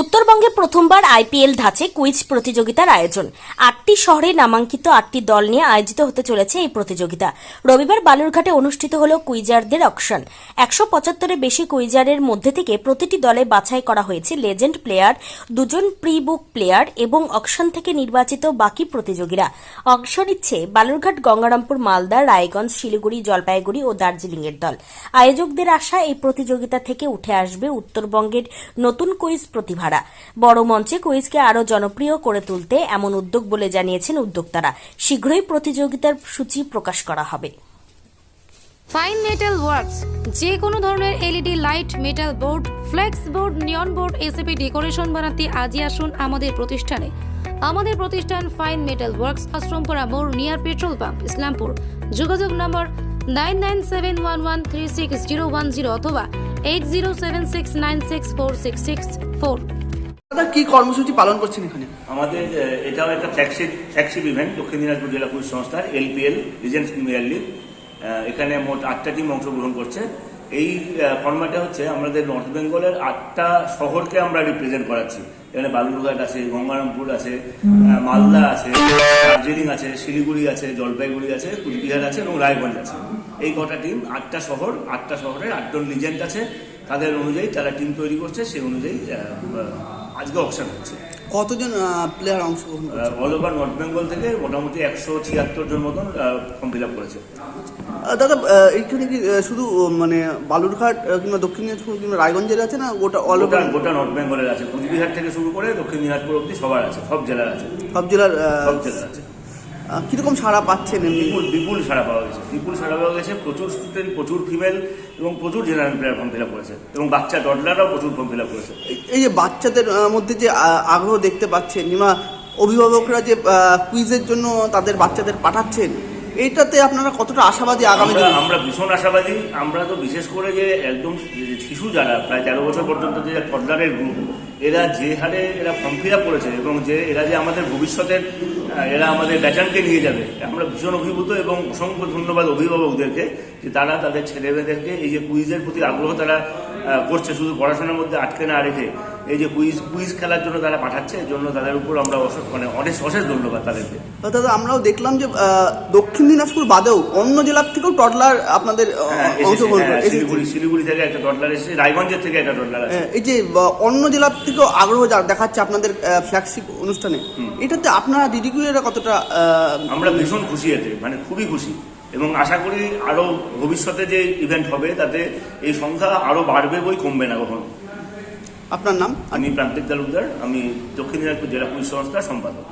উত্তরবঙ্গে প্রথমবার IPL ধাঁচে quiz প্রতিযোগিতার আয়োজন। আটটি শহরে নামাঙ্কিত আটটি দল নিয়ে আয়োজিত হতে চলেছে এই প্রতিযোগিতা। রবিবার বালুরঘাটে অনুষ্ঠিত হল কুইজারদের অকশন। একশো পঁচাত্তরের বেশি কুইজারের মধ্যে থেকে প্রতিটি দলে বাছাই করা হয়েছে লেজেন্ড প্লেয়ার, দুজন প্রি বুক প্লেয়ার এবং অকশন থেকে নির্বাচিত বাকি প্রতিযোগীরা। অংশ নিচ্ছে বালুরঘাট, গঙ্গারামপুর, মালদা, রায়গঞ্জ, শিলিগুড়ি, জলপাইগুড়ি ও দার্জিলিংয়ের দল। আয়োজকদের আশা এই প্রতিযোগিতা থেকে উঠে আসবে উত্তরবঙ্গের নতুন কুইজ প্রতিভারা বড় মঞ্চে কুইজকে আরও জনপ্রিয় করে তুলতে এমন উদ্যোগ বলে জানিয়েছেন উদ্যোক্তারা। শীঘ্রই প্রতিযোগিতার সূচি প্রকাশ করা হবে। ফাইন মেটাল ওয়ার্কস যে কোনো ধরনের LED light metal board flex board neon board ACP decoration বানাতে আজই আসুন আমাদের প্রতিষ্ঠানে। আমাদের প্রতিষ্ঠান ফাইন মেটাল ওয়ার্কস আশ্রমপুরা মোড় নিয়ার পেট্রোল পাম্প ইসলামপুর। যোগাযোগ number nine nine seven one one three six zero one zero অথবা eight zero seven six nine six four six six four. দাদা কি কর্মসূচি পালন করছেন এখানে? আমাদের এটাও একটা ফ্ল্যাগশিপ ফ্ল্যাগশিপ ইভেন্ট দক্ষিণ দিনাজপুর জেলা পুলিশ সংস্থার এলপিএল রিজেন্স প্রিমিয়ার লিগ। এখানে মোট আটটা টিম অংশগ্রহণ করছে। এই ফর্ম্যাটে হচ্ছে আমাদের নর্থ বেঙ্গলের আটটা শহরকে আমরা রিপ্রেজেন্ট করাচ্ছি। এখানে বালুরঘাট আছে গঙ্গারামপুর আছে মালদা আছে দার্জিলিং আছে শিলিগুড়ি আছে জলপাইগুড়ি আছে কুচবিহার আছে এবং রায়গঞ্জ আছে। এই কটা টিম আটটা শহর আটটা শহরের আটজন লিজেন্ট আছে। তাদের অনুযায়ী তারা টিম তৈরি করছে সেই অনুযায়ী আজকে অপশন হচ্ছে। কতজন প্লেয়ার অংশগ্রহণ অল ওভার নর্থ বেঙ্গল থেকে মোটামুটি একশো ছিয়াত্তর জন মতন ফর্ম ফিল আপ করেছে। দাদা এইখানে কি শুধু মানে বালুরঘাট কিংবা দক্ষিণ দিনাজপুর কিংবা রায়গঞ্জের আছে না? গোটা অল ওভার গোটা নর্থ বেঙ্গলের আছে। কুচবিহার থেকে শুরু করে দক্ষিণ দিনাজপুর অব্দি সবার আছে সব জেলার আছে। সব জেলার সব জেলার আছে। কীরকম সাড়া পাচ্ছেন বিপুল বিপুল সাড়া পাওয়া গেছে। বিপুল সাড়া পাওয়া গেছে। প্রচুর স্টুডেন্ট প্রচুর ফিমেল এবং প্রচুর general player form fill up করেছে। এবং বাচ্চা ডটলাররাও প্রচুর ফর্ম ফিল আপ করেছে। এই- এই যে বাচ্চাদের মধ্যে যে আগ্রহ দেখতে পাচ্ছেন কিংবা অভিভাবকরা যে কুইজের জন্য তাদের বাচ্চাদের পাঠাচ্ছেন এইটাতে আপনারা কতটা আশাবাদী আগামী আমরা দিনে? আমরা ভীষণ আশাবাদী। আমরা তো বিশেষ করে যে একদম শিশু যারা প্রায় তেরো বছর পর্যন্ত যে টডলারের গ্রুপ এরা যে হারে এরা ফর্ম ফিল আপ করেছে এবং যে এরা যে আমাদের ভবিষ্যতের এরা আমাদের ব্যাচানকে নিয়ে যাবে আমরা ভীষণ অভিভূত এবং অসংখ্য ধন্যবাদ অভিভাবকদেরকে যে তারা তাদের ছেলেমেয়েদেরকে এই যে কুইজের প্রতি আগ্রহ তারা করছে শুধু পড়াশোনার মধ্যে আটকে না রেখে। এই যে কুইজ কুইজ খেলার জন্য তারা পাঠাচ্ছে এর জন্য তাদের উপর আমরা অশেষ মানে অনেক অশেষ ধন্যবাদ তাদেরকে। দাদা আমরাও দেখলাম যে দক্ষিণ দিনাজপুর বাদেও অন্য জেলার থেকেও টডলার আপনাদের হ্যাঁ, হ্যাঁ। শিলিগুড়ি শিলিগুড়ি থেকে একটা টডলার এসেছে রায়গঞ্জের থেকে একটা টডলার আছে। হ্যাঁ, এই যে অন্য জেলার থেকেও আগ্রহ দেখাচ্ছে আপনাদের ফ্ল্যাগশিপ অনুষ্ঠানে এটাতে আপনারা দিদিগুলিরা কতটা আহ, আমরা ভীষণ খুশি এতে মানে খুবই খুশি। এবং আশা করি আরও ভবিষ্যতে যে ইভেন্ট হবে তাতে এই সংখ্যা আরও বাড়বে বই কমবে না কখনো। আপনার নাম? আমি প্রান্তিক তালুকদার আমি দক্ষিণ দিনাজপুর জেলা পুলিশ সংস্থার সম্পাদক।